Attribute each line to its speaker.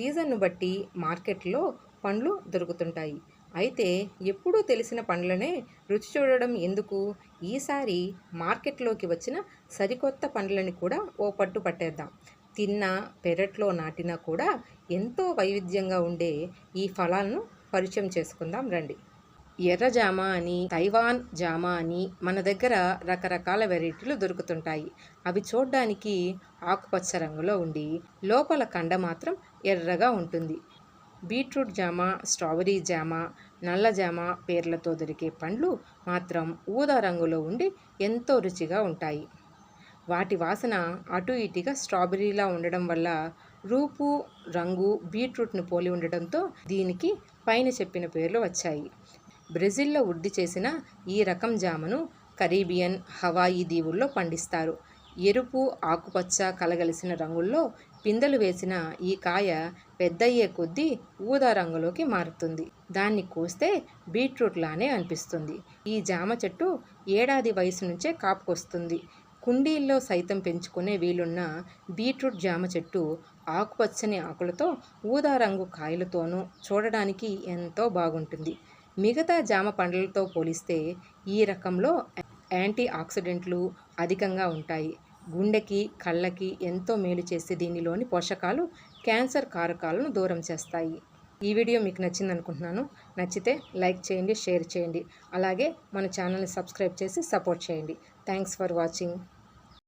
Speaker 1: సీజన్ను బట్టి మార్కెట్లో పండ్లు దొరుకుతుంటాయి. అయితే ఎప్పుడూ తెలిసిన పండ్లనే రుచి చూడడం ఎందుకు? ఈసారి మార్కెట్లోకి వచ్చిన సరికొత్త పండ్లని కూడా ఓ పట్టు పట్టేద్దాం. తిన్న పెరట్లో నాటినా కూడా ఎంతో వైవిధ్యంగా ఉండే ఈ ఫలాలను పరిచయం చేసుకుందాం రండి. ఎర్ర జామ అని తైవాన్ జామ అని మన దగ్గర రకరకాల వెరైటీలు దొరుకుతుంటాయి. అవి చూడ్డానికి ఆకుపచ్చ రంగులో ఉండి లోపల కండ మాత్రం ఎర్రగా ఉంటుంది. బీట్రూట్ జామ స్ట్రాబెరీ జామ నల్ల జామ పేర్లతో దొరికే పండ్లు మాత్రం ఊదా రంగులో ఉండి ఎంతో రుచిగా ఉంటాయి. వాటి వాసన అటు ఇటుగా స్ట్రాబెర్రీలా ఉండడం వల్ల రూపు రంగు బీట్రూట్ను పోలి ఉండడంతో దీనికి పైన చెప్పిన పేర్లు వచ్చాయి. బ్రెజిల్లో వృద్ధి చేసిన ఈ రకం జామను కరీబియన్ హవాయి దీవుల్లో పండిస్తారు. ఎరుపు ఆకుపచ్చ కలగలిసిన రంగుల్లో పిందెలు వేసిన ఈ కాయ పెద్దయ్యే కొద్దీ ఊదా రంగులోకి మారుతుంది. దాన్ని కోస్తే బీట్రూట్ లానే అనిపిస్తుంది. ఈ జామ చెట్టు ఏడాది వయసు నుంచే కాపుకొస్తుంది. కుండీల్లో సైతం పెంచుకునే వీలున్న బీట్రూట్ జామ చెట్టు ఆకుపచ్చని ఆకులతో ఊదా రంగు కాయలతోనూ చూడడానికి ఎంతో బాగుంటుంది. మిగతా జామ పండ్లతో పోలిస్తే ఈ రకంలో యాంటీ ఆక్సిడెంట్లు అధికంగా ఉంటాయి. గుండెకి కళ్ళకి ఎంతో మేలు చేసి దీనిలోని పోషకాలు క్యాన్సర్ కారకాలను దూరం చేస్తాయి. ఈ వీడియో మీకు నచ్చింది అనుకుంటున్నాను నచ్చితే లైక్ చేయండి షేర్ చేయండి. అలాగే మన ఛానల్ని సబ్స్క్రైబ్ చేసి సపోర్ట్ చేయండి. Thanks for watching.